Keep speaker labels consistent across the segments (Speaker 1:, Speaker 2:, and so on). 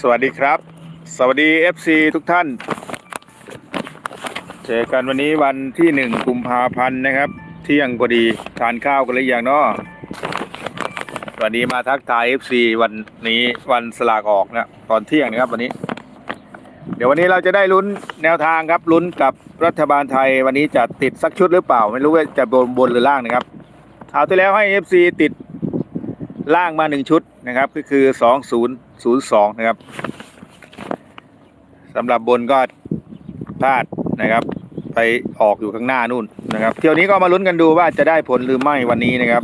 Speaker 1: สวัสดีครับ สวัสดี FC ทุกท่าน เจอกันวันนี้วันที่หนึ่งกุมภาพันธ์นะครับ เที่ยงพอดีทานข้าวกันหรือยังเนาะวันนี้มาทักทาย FC วันนี้วันสลากออกนะตอนเที่ยงนะครับวันนี้ เดี๋ยววันนี้เราจะได้ลุ้นแนวทางครับลุ้นกับรัฐบาลไทยวันนี้จะติดสักชุดหรือเปล่า ไม่รู้ว่าจะบนบนหรือล่างนะครับเอาที่แล้วให้ FC ติดล่างมาหนึ่งชุดนะครับก็คือสองศูนย์ศูนย์สองนะครับสำหรับบนก็พลาดนะครับ ไปออกอยู่ข้างหน้านู่นนะครับ เที่ยวนี้ก็มาลุ้นกันดูว่าจะได้ผลหรือไม่วันนี้นะครับ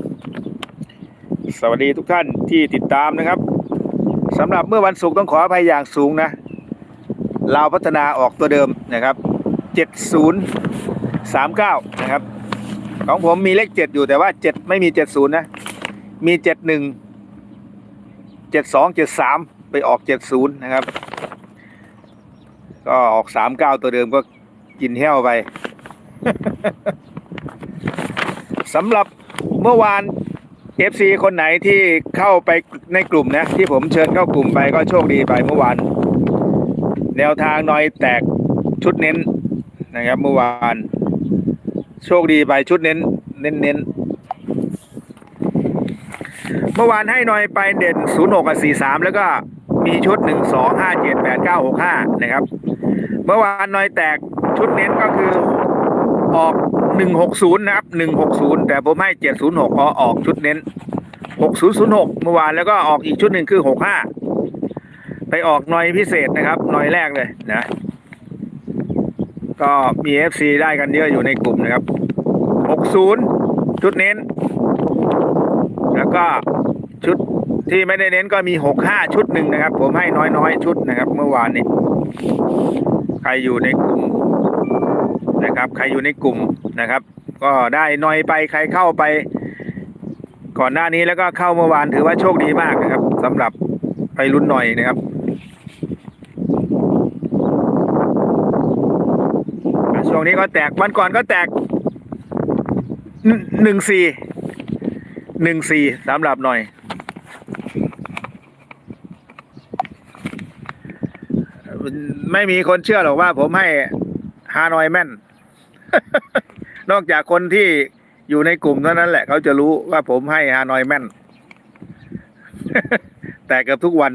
Speaker 1: สวัสดีทุกท่านที่ติดตามนะครับสำหรับเมื่อวันศุกร์ต้องขออภัยอย่างสูงนะลาพัฒนาออกตัวเดิมนะครับ 7039 นะครับ ของผมมีเลข 7 อยู่แต่ว่า 7 ไม่มี 70 นะ มี 71 72 73ไปออก70นย์นะครับ ก็ออก39ตัวเดิมก็กินแห้วไปสำหรับเมื่อวาน FC คนไหนที่เข้าไปในกลุ่มนะ ที่ผมเชิญเข้ากลุ่มไปก็โชคดีไปเมื่อวาน แนวทางน้อยแตกชุดเน้นนะครับ เมื่อวาน โชคดีไปชุดเน้น เน้นเน้น เมื่อวานให้หน่อยไปเด่น0 6กับ43แล้วก็มีชุด1 2 5 7 8 9 6 5นะครับ เมื่อวานหน่อยแตกชุดเน้นก็คือออก160นย์นะครับ160แต่ผมให้706พอออกชุดเน้น6006เมื่อวานแล้วก็ออกอีกชุดหนึ่งคือ65ไปออกหน่อยพิเศษนะครับหน่อยแรกเลยนะ ก็มี FC ได้กันเยอะอยู่ในกลุ่มนะครับ60ชุดเน้น ก็ชุดที่ไม่ได้เน้นก็มี65ชุดหนึ่งนะครับ ผมให้น้อยๆชุดนะครับ เมื่อวานนี้ใครอยู่ในกลุ่มนะครับ ใครอยู่ในกลุ่มนะครับ ก็ได้น้อยไปใครเข้าไป ก่อนหน้านี้แล้วก็เข้าเมื่อวานถือว่าโชคดีมากนะครับสำหรับไปรุ่นหน่อยนะครับช่วงนี้ก็แตกวันก่อนก็แตกหนึ่งสี่ หนึ่งสี่สำหรับหน่อย ไม่มีคนเชื่อหรอกว่าผมให้ฮานอยแม่น นอกจากคนที่อยู่ในกลุ่มเท่านั้นแหละ เขาจะรู้ว่าผมให้ฮานอยแม่น แต่เกือบทุกวัน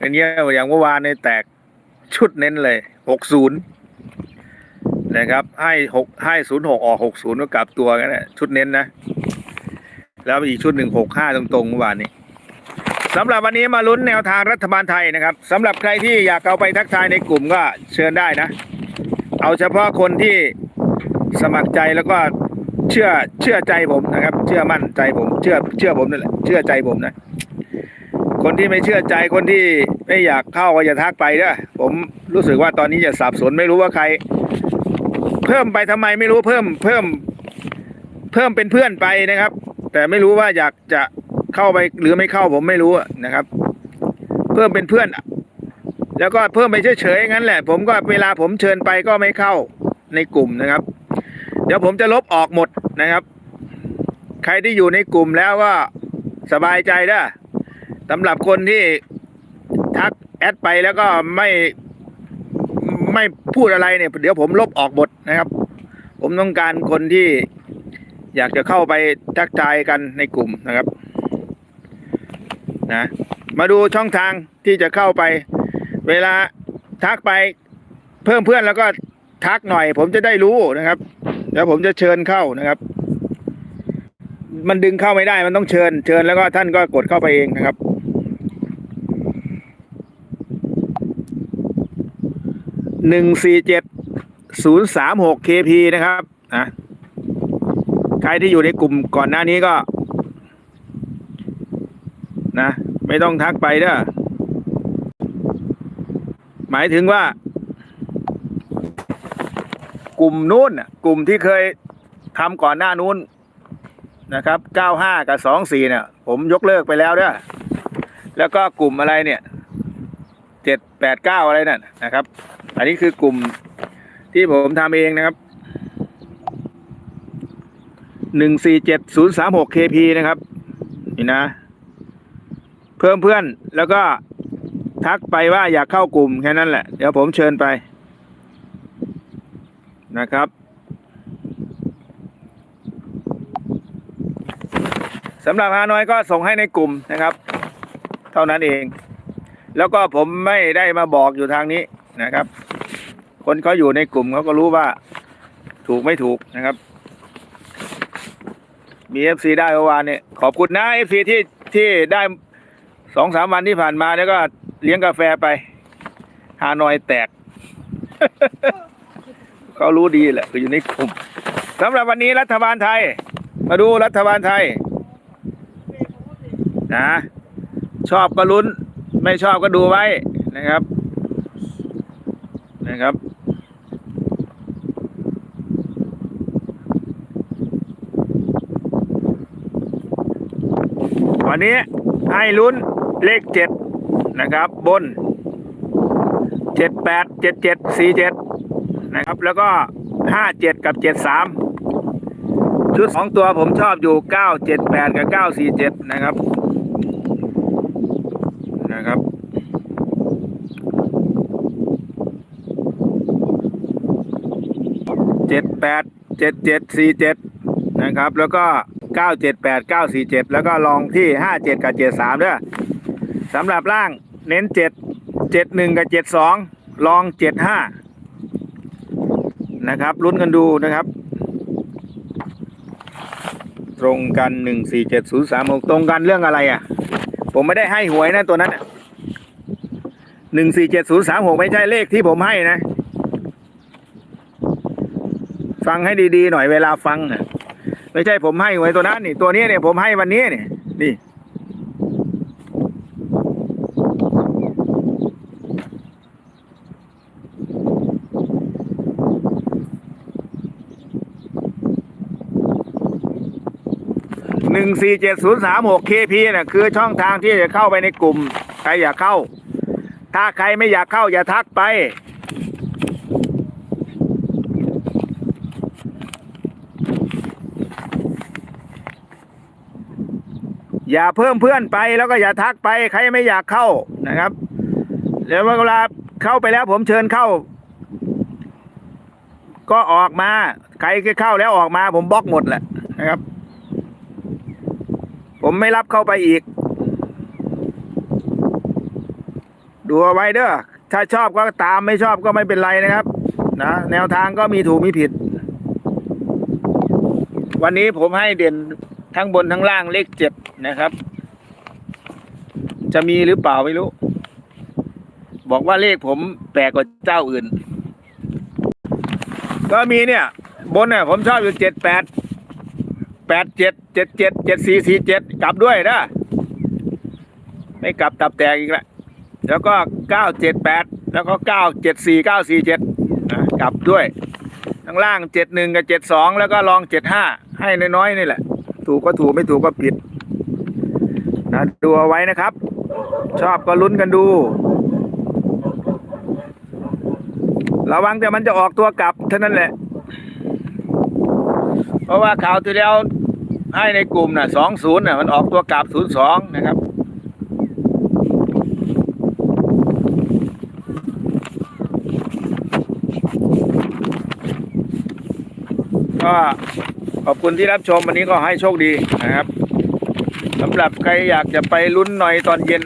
Speaker 1: อันเนี้ยอย่างเมื่อวานเนี่ยแตกชุดเน้นเลยหกศูนย์นะครับ ให้หกให้ศูนย์หกออกหกศูนย์ก็กลับตัวกันแหละชุดเน้นนะ แล้วอีกชุดหนึ่งหกห้าตรงๆเมื่อวานนี้สำหรับวันนี้มาลุ้นแนวทางรัฐบาลไทยนะครับสำหรับใครที่อยากเอาไปทักทายในกลุ่มก็เชิญได้นะ เอาเฉพาะคนที่สมัครใจแล้วก็เชื่อเชื่อใจผมนะครับ เชื่อมั่นใจผม เชื่อเชื่อผมนั่นแหละเชื่อใจผมนะ คนที่ไม่เชื่อใจคนที่ไม่อยากเข้าก็อย่าทักไปเด้อผมรู้สึกว่าตอนนี้จะสับสนไม่รู้ว่าใคร เพิ่มไปทำไมไม่รู้เพิ่มเพิ่ม เพิ่มเป็นเพื่อนไปนะครับ แต่ไม่รู้ว่าอยากจะเข้าไปหรือไม่เข้าผมไม่รู้นะครับ เพิ่มเป็นเพื่อน แล้วก็เพิ่มไปเฉยๆงั้นแหละ ผมก็เวลาผมเชิญไปก็ไม่เข้าในกลุ่มนะครับ เดี๋ยวผมจะลบออกหมดนะครับ ใครที่อยู่ในกลุ่มแล้วก็สบายใจเด้สำหรับคนที่ทักแอดไปแล้วก็ไม่ไม่พูดอะไรเนี่ย เดี๋ยวผมลบออกหมดนะครับ ผมต้องการคนที่ อยากจะเข้าไปทักทายกันในกลุ่มนะครับนะมาดูช่องทางที่จะเข้าไป เวลาทักไปเพิ่มเพื่อนแล้วก็ทักหน่อย ผมจะได้รู้นะครับเดี๋ยวผมจะเชิญเข้านะครับ มันดึงเข้าไม่ได้มันต้องเชิญ เชิญแล้วก็ท่านก็กดเข้าไปเองนะครับหนึ่งสี่เจ็ดศูนย์สามหก KP นะครับอะ ใครที่อยู่ในกลุ่มก่อนหน้านี้ก็ นะ ไม่ต้องทักไปเด้อหมายถึงว่า กลุ่มนู้นน่ะกลุ่มที่เคยทำก่อนหน้านู้นนะครับเก้าห้ากับสองสี่เนี่ย ผมยกเลิกไปแล้วเด้อแล้วก็กลุ่มอะไรเนี่ยเจ็ดแปดเก้าอะไรนั่นนะครับ อันนี้คือกลุ่มที่ผมทำเองนะครับ หนึ่งสี่เจ็ดศูนย์สามหก KP นะครับ นี่นะ เพิ่มเพื่อนแล้วก็ทักไปว่าอยากเข้ากลุ่มแค่นั้นแหละ เดี๋ยวผมเชิญไปนะครับสำหรับฮานอยก็ส่งให้ในกลุ่มนะครับ เท่านั้นเอง แล้วก็ผมไม่ได้มาบอกอยู่ทางนี้นะครับ คนเขาอยู่ในกลุ่มเขาก็รู้ว่าถูกไม่ถูกนะครับ มีเอฟซีได้เมื่อวานเนี่ยขอบคุณนะเอฟซีที่ที่ได้สองสามวันที่ผ่านมาแล้วก็เลี้ยงกาแฟไปฮานอยแตก เขารู้ดีแหละคืออยู่ในกลุ่มสำหรับวันนี้รัฐบาลไทย มาดูรัฐบาลไทย นะ ชอบก็ลุ้น ไม่ชอบก็ดูไว้นะครับ นะครับ วันนี้ให้ลุ้นเลขเจ็ดนะครับ บนเจ็ดแปดเจ็ดเจ็ดสี่เจ็ดนะครับ แล้วก็ห้าเจ็ดกับเจ็ดสามชุดสองตัวผมชอบอยู่เก้าเจ็ดแปดกับเก้าสี่เจ็ดนะครับนะครับเจ็ดแปดเจ็ดเจ็ดสี่เจ็ดนะครับ แล้วก็ เก้าเจ็ดแปดเก้าสี่เจ็ดแล้วก็ลองที่ห้าเจ็ดกับเจ็ดสามด้วยสำหรับล่างเน้นเจ็ดเจ็ดหนึ่งกับเจ็ดสองลองเจ็ดห้านะครับลุ้นกันดูนะครับ ตรงกันหนึ่งสี่เจ็ดศูนย์สามหกตรงกันเรื่องอะไรอะ ผมไม่ได้ให้หวยนะตัวนั้นหนึ่งสี่เจ็ดศูนย์สามหกไม่ใช่เลขที่ผมให้นะ ฟังให้ดีๆหน่อยเวลาฟังนะ ไม่ใช่ผมให้หวยตัวนั้นนี่ ตัวนี้เนี่ยผมให้วันนี้เนี่ยนี่หนึ่งสี่เจ็ดศูนย์สามหกเคพีน่ะคือช่องทางที่จะเข้าไปในกลุ่ม ใครอยากเข้า ถ้าใครไม่อยากเข้าอย่าทักไป อย่าเพิ่มเพื่อนไปแล้วก็อย่าทักไปใครไม่อยากเข้านะครับแล้วเวลาเข้าไปแล้วผมเชิญเข้า ก็ออกมาใครที่เข้าแล้วออกมา ผมบล็อกหมดแหละนะครับ ผมไม่รับเข้าไปอีก ดูเอาไว้เด้อถ้าชอบก็ตามไม่ชอบก็ไม่เป็นไรนะครับนะแนวทางก็มีถูกมีผิด วันนี้ผมให้เด่น ทั้งบนทั้งล่างเลขเจ็ดนะครับ จะมีหรือเปล่าไม่รู้ บอกว่าเลขผมแปลกกว่าเจ้าอื่น ก็มีเนี่ย บนเนี่ยผมชอบอยู่เจ็ดแปดแปดเจ็ดเจ็ดเจ็ดเจ็ดสี่สี่เจ็ดกลับด้วยนะไม่กลับตับแตกอีกแล้วแล้วก็เก้าเจ็ดแปดแล้วก็เก้าเจ็ดสี่เก้าสี่เจ็ดนะกลับด้วยข้างล่างเจ็ดหนึ่งกับเจ็ดสองแล้วก็ลองเจ็ดห้าให้น้อยๆนี่แหละ ถูกก็ถูกไม่ถูกก็ผิดนะดูเอาไว้นะครับ ชอบก็ลุ้นกันดู ระวังแต่มันจะออกตัวกลับเท่านั้นแหละ เพราะว่าข่าวที่แล้วให้ในกลุ่มน่ะสองศูนย์น่ะมันออกตัวกลับศูนย์สองนะครับก็ ขอบคุณที่รับชมวันนี้ก็ให้โชคดีนะครับสำหรับใครอยากจะไปลุ้นหน่อยตอนเย็น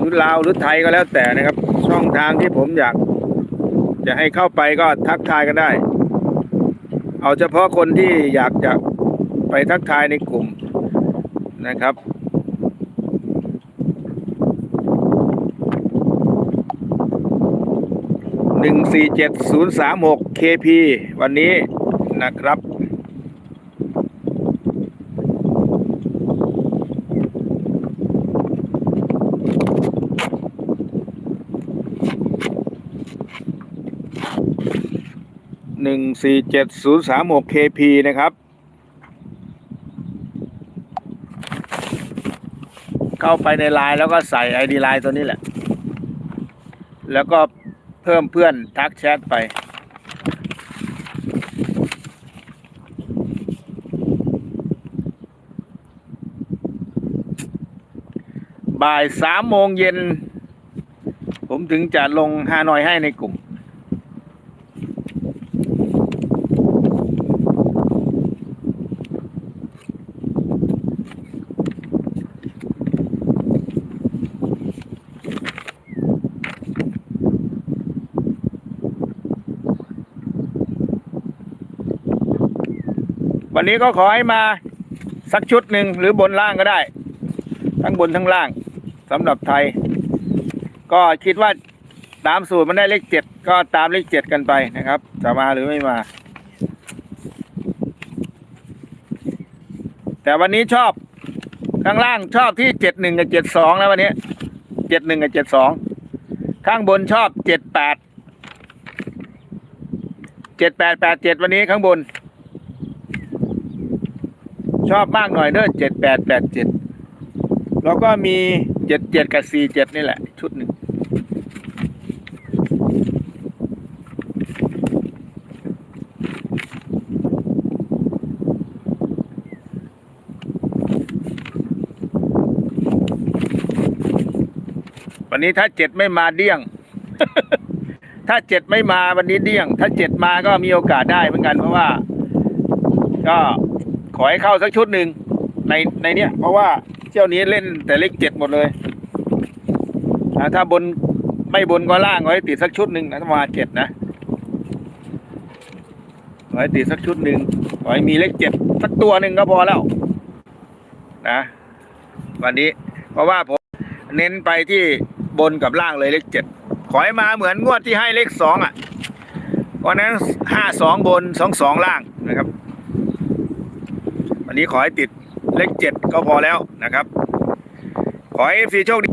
Speaker 1: ลุ้นลาวหรือไทยก็แล้วแต่นะครับ ช่องทางที่ผมอยาก จะให้เข้าไปก็ทักทายกันได้ เอาเฉพาะคนที่อยากจะไปทักทายในกลุ่มนะครับหนึ่งสี่เจ็ดศูนย์สามหก KP วันนี้ นะครับ หนึ่งสี่เจ็ดศูนย์สามหก KP นะครับ เข้าไปในไลน์แล้วก็ใส่ ID ไลน์ตัวนี้แหละ แล้วก็เพิ่มเพื่อนทักแชทไป บ่ายสามโมงเย็น ผมถึงจะลงฮานอยให้ในกลุ่ม วันนี้ก็ขอให้มาสักชุดหนึ่งหรือบนล่างก็ได้ ทั้งบนทั้งล่าง สำหรับไทย ก็คิดว่าตามสูตรมันได้เลขเจ็ดก็ตามเลขเจ็ดกันไปนะครับ จะมาหรือไม่มา แต่วันนี้ชอบข้างล่างชอบที่เจ็ดหนึ่งกับเจ็ดสองนะวันนี้เจ็ดหนึ่งกับเจ็ดสองข้างบนชอบเจ็ดแปดเจ็ดแปดแปดเจ็ดวันนี้ข้างบน ชอบมากหน่อยเด้อเจ็ดแปดแปดเจ็ดแล้วก็มี เจ็ดเจ็ดกับสี่เจ็ดนี่แหละ ชุดหนึ่งวันนี้ถ้าเจ็ดไม่มาเดี้ยง ถ้าเจ็ดไม่มาวันนี้เดี้ยง ถ้าเจ็ดมาก็มีโอกาสได้เหมือนกันเพราะว่า ก็ขอให้เข้าสักชุดหนึ่งในในเนี้ยเพราะว่า เที่ยวนี้เล่นแต่เลขเจ็ดหมดเลยนะถ้าบนไม่บนก็ล่างขอให้ติดสักชุดหนึ่งนะมาเจ็ดนะขอให้ติดสักชุดหนึ่งขอให้มีเลขเจ็ดสักตัวหนึ่งก็พอแล้ว นะ วันนี้ เพราะว่าผมเน้นไปที่บนกับล่างเลยเลขเจ็ดขอให้มาเหมือนงวดที่ให้เลขสองอะวันนั้นห้าสองบนสองสองล่างนะครับ วันนี้ขอให้ติด เลขเจ็ดก็พอแล้วนะครับ ขอให้ฟีโชคดี